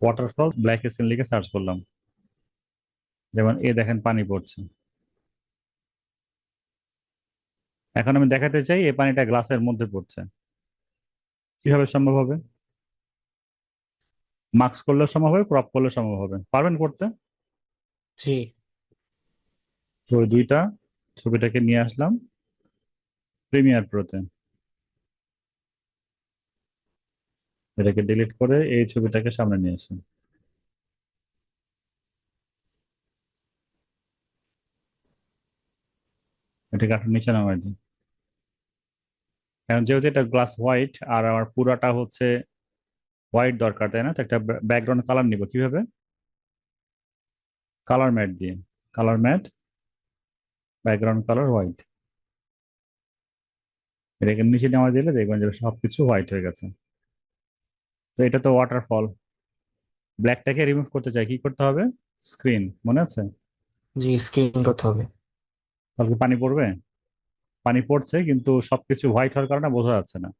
Waterfall black screen লিখে search করলাম। যেমন এ দেখেন পানি পড়ছে। এখন আমি দেখাতে চাই এই পানিটা গ্লাসের মধ্যে পড়ছে। কীভাবে সম্ভব হবে? মাস্ক করলে সম্ভব হবে ক্রপ করলে সম্ভব হবে। পারবেন করতে? জি। তো দুইটা ছবিটাকে নিয়ে আসলাম। প্রিমিয়ার প্রোতে এটাকে ডিলিট করে এই ছবিটাকে সামনে নিয়ে আসি এটাকে একটু নিচে নামাই দিই। কারণ যেহেতু এটা গ্লাস হোয়াইট আর আমার পুরাটা হচ্ছে হোয়াইট দরকার, তাই না? তো একটা ব্যাকগ্রাউন্ড কালার নিব কীভাবে? কালার ম্যাট দিয়ে। Colour matte background colour white এটাকে নিচে নেওয়া দিলে দেখবেন যে সবকিছু হোয়াইট হয়ে গেছে। তো এটা তো ওয়াটারফল ব্ল্যাকটাকে রিমুভ করতে চাই কি করতে হবে? স্ক্রিন মনে আছে? জি স্ক্রিন করতে হবে। তাহলে পানি পড়বে? পানি পড়ছে কিন্তু সবকিছু হোয়াইট হওয়ার কারণে বোঝা যাচ্ছে না।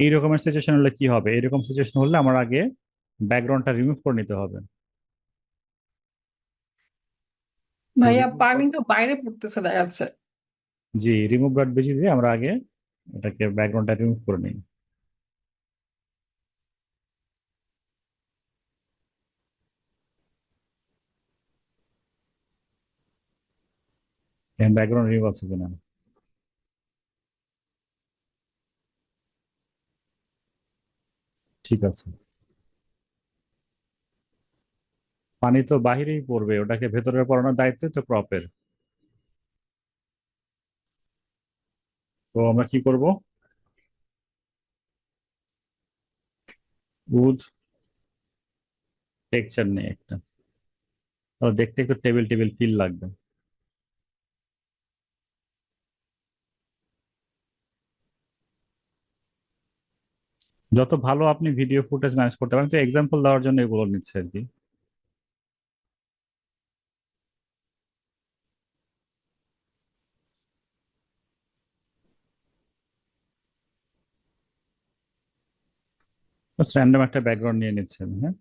এই রকমের সিচুয়েশন হলে কি হবে? এরকম সিচুয়েশন হলে আমার আগে ব্যাকগ্রাউন্ডটা রিমুভ করে নিতে হবে। ভাইয়া পানি তো বাইরে পড়তেছে দেখা যাচ্ছে। জি রিমুভ ডট বেজি দিয়ে আমরা আগে এটাকে ব্যাকগ্রাউন্ডটা রিমুভ করে নিই। ব্যাকগ্রাউন্ড রিমুভ আছে কিনা ঠিক আছে। পানি তো বাহিরেই পড়বে, ওটাকে ভেতরে পড়ানোর দায়িত্ব তো ক্রপের তো আমরা কি করব? উড টেক্সচার নেই একটা। দেখতে একটু টেবিল টেবিল ফিল লাগবে। যত ভালো আপনি ভিডিও ফুটেজ ম্যানেজ করতে পারেন, তো এক্সাম্পল দেওয়ার জন্য এগুলো নিচ্ছে আর কি। র্যান্ডম একটা ব্যাকগ্রাউন্ড নিয়ে নিচ্ছেন হ্যাঁ?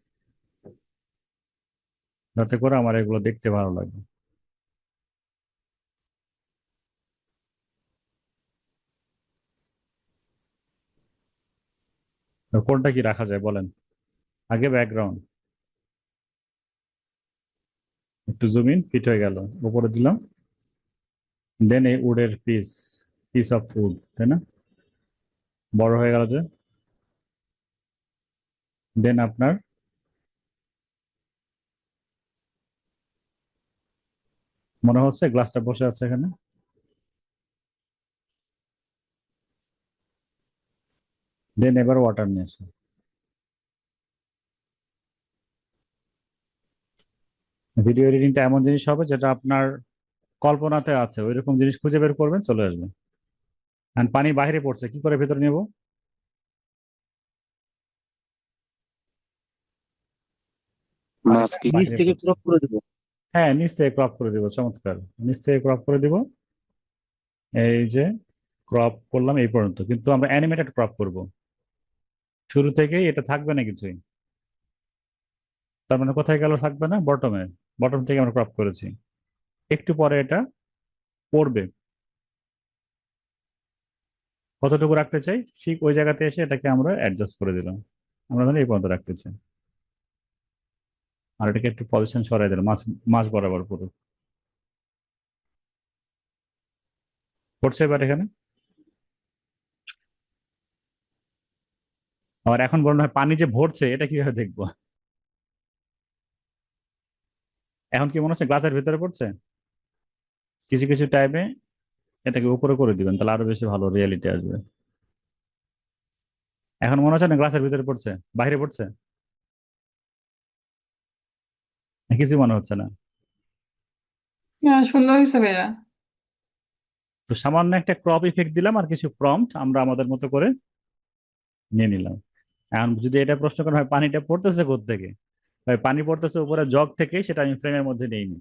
যাতে করে আমার এগুলো দেখতে ভালো লাগে। কোনটা কি রাখা যায় বলেন? আগে ব্যাকগ্রাউন্ড একটু জুম ইন ফিট হয়ে গেল। উপরে দিলাম। দেন এই উডের পিস পিস অফ উড তাই না? বড় হয়ে গেল যে। দেন আপনার মনে হচ্ছে গ্লাসটা বসে আছে এখানে। দেন এবার ওয়াটার নিয়ে আসে ভিডিও এডিটিংটা এমন জিনিস হবে যেটা আপনার কল্পনাতে আছে। ওই রকম জিনিস খুঁজে বের করবেন চলে আসবে। আর পানি বাইরে পড়ছে কি করে ভেতরে নেব? নিচ থেকে ক্রপ করে দেবো। হ্যাঁ নিচ থেকে ক্রপ করে দিব চমৎকার। নিচ থেকে ক্রপ করে দিব। এই যে ক্রপ করলাম এই পর্যন্ত। কিন্তু আমরা অ্যানিমেটেড ক্রপ করব। শুরু থেকেই এটা থাকবে না কিছুই। তার মানে কোথায় গেল থাকবে না? বটমে বটম থেকে আমরা ক্রপ করেছি। একটু পরে এটা পড়বে। কতটুকু রাখতে চাই? ঠিক ওই জায়গাতে এসে এটাকে আমরা অ্যাডজাস্ট করে দিলাম। আমরা ধরুন এই পর্যন্ত রাখতে চাই। আর এটাকে একটু পজিশন সরাই দিলাম। মাছ মাছ বরাবর পুরো। পড়ছে এবার এখানে? আর এখন বলুন হয় পানি যে ভরছে এটা কীভাবে দেখব? এখন কি মনে হচ্ছে গ্লাসের ভিতরে পড়ছে? কিছু কিছু টাইমে এটাকে উপরে করে দিবেন তাহলে আরও বেশি ভালো রিয়েলিটি আসবে। এখন মনে হচ্ছে না গ্লাসের ভিতরে পড়ছে বাইরে পড়ছে? কিছু মনে হচ্ছে না। সুন্দর হয়েছে ভাইয়া। তো সামান্য একটা ক্রপ ইফেক্ট দিলাম আর কিছু প্রম্পট আমরা আমাদের মতো করে নিয়ে নিলাম। এখন যদি এটা প্রশ্ন করা হয় পানিটা পড়তেছে থেকে ভাই, পানি পড়তেছে উপরে জগ থেকে, সেটা আমি ফ্রেমের মধ্যে নিইনি